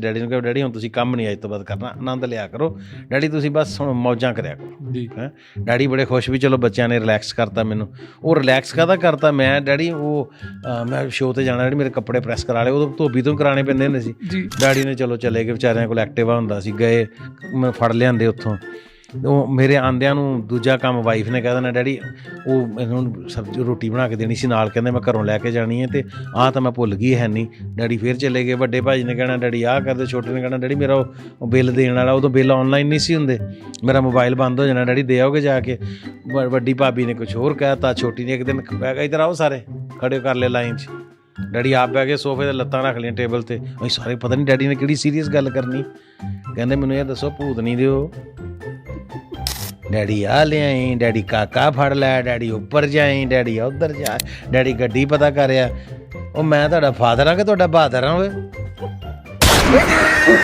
Daddy ਨੂੰ ਕਿਹਾ daddy ਹੁਣ ਤੁਸੀਂ ਕੰਮ ਨਹੀਂ ਅੱਜ ਤੋਂ ਬਾਅਦ ਕਰਨਾ ਆਨੰਦ ਲਿਆ ਕਰੋ। ਡੈਡੀ ਤੁਸੀਂ ਬਸ ਹੁਣ ਮੌਜਾਂ ਕਰਿਆ ਕਰੋ ਜੀ। ਹੈ। ਡੈਡੀ ਬੜੇ ਖੁਸ਼ ਵੀ ਚਲੋ ਬੱਚਿਆਂ ਨੇ ਰਿਲੈਕਸ ਕਰਤਾ ਮੈਨੂੰ। ਉਹ ਰਿਲੈਕਸ ਕਾਹਦਾ ਕਰਤਾ? ਮੈਂ ਡੈਡੀ ਉਹ ਮੈਂ ਸ਼ੋਅ ਤੇ ਜਾਣਾ ਡੈਡੀ ਮੇਰੇ ਕੱਪੜੇ ਪ੍ਰੈਸ ਕਰਾ ਲਏ। ਉਦੋਂ ਧੋਬੀ ਤੋਂ ਕਰਾਣੇ ਪੈਂਦੇ ਹੁੰਦੇ ਸੀ। ਡੈਡੀ ਨੇ ਚਲੋ ਚਲੇ ਗਏ ਵਿਚਾਰਿਆਂ ਕੋਲ ਐਕਟਿਵਾ ਹੁੰਦਾ ਸੀ ਗਏ ਮੈਂ ਫੜ ਲਿਆਂਦੇ ਉੱਥੋਂ। ਉਹ ਮੇਰੇ ਆਂਦਿਆਂ ਨੂੰ ਦੂਜਾ ਕੰਮ ਵਾਈਫ ਨੇ ਕਹਿ ਦੇਣਾ, ਡੈਡੀ, ਉਹ ਮੈਨੂੰ ਸਬਜ਼ੀ, ਰੋਟੀ ਬਣਾ ਕੇ ਦੇਣੀ ਸੀ ਨਾਲ, ਕਹਿੰਦੇ, ਮੈਂ ਘਰੋਂ ਲੈ ਕੇ ਜਾਣੀ ਹੈ ਤੇ ਆਹ ਤਾਂ ਮੈਂ ਭੁੱਲ ਗਈ ਹੈ ਨਹੀਂ ਡੈਡੀ ਫੇਰ ਚਲੇ ਗਏ। ਵੱਡੇ ਭਾਜੀ ਨੇ ਕਹਿਣਾ, ਡੈਡੀ, ਆਹ ਕਰਦੇ ਛੋਟੇ ਨੇ ਕਹਿਣਾ, ਡੈਡੀ, ਮੇਰਾ ਉਹ ਬਿੱਲ ਦੇਣ ਵਾਲਾ ਉਦੋਂ ਬਿੱਲ ਆਨਲਾਈਨ ਨਹੀਂ ਸੀ ਹੁੰਦੇ। ਮੇਰਾ ਮੋਬਾਈਲ ਬੰਦ ਹੋ ਜਾਣਾ, ਡੈਡੀ, ਦੇ ਆਓਗੇ ਜਾ ਕੇ? ਵ- ਵੱਡੀ ਭਾਬੀ ਨੇ ਕੁਝ ਹੋਰ ਕਹਿਤਾ ਛੋਟੀ ਨੇ ਇੱਕ ਦਿਨ ਕਹਿ ਇਧਰ ਆਓ ਸਾਰੇ, ਖੜੇ ਕਰ ਲੈ ਲਾਈਨ 'ਚ। ਡੈਡੀ ਆਪ ਬਹਿ ਕੇ ਸੋਫੇ ਤੇ ਲੱਤਾਂ ਰੱਖ ਲਈਆਂ ਟੇਬਲ ਤੇ। ਅਸੀਂ ਸਾਰੇ, ਪਤਾ ਨਹੀਂ ਡੈਡੀ ਨੇ ਕਿਹੜੀ ਸੀਰੀਅਸ ਗੱਲ ਕਰਨੀ? ਕਹਿੰਦੇ, ਮੈਨੂੰ ਇਹ ਦੱਸੋ, ਭੂਤ ਨਹੀਂ ਦਿਓ। ਡੈਡੀ ਆ ਲਿਆਈ, ਡੈਡੀ ਕਾਕਾ ਫੜ ਲੈ ਡੈਡੀ ਉੱਪਰ ਜਾਈ, ਡੈਡੀ ਉੱਧਰ ਜਾ, ਡੈਡੀ ਗੱਡੀ ਪਤਾ ਕਰਿਆ। ਉਹ ਮੈਂ ਤੁਹਾਡਾ ਫਾਦਰ ਆ ਕਿ ਤੁਹਾਡਾ ਬਹਾਦਰ ਆ ਓਏ?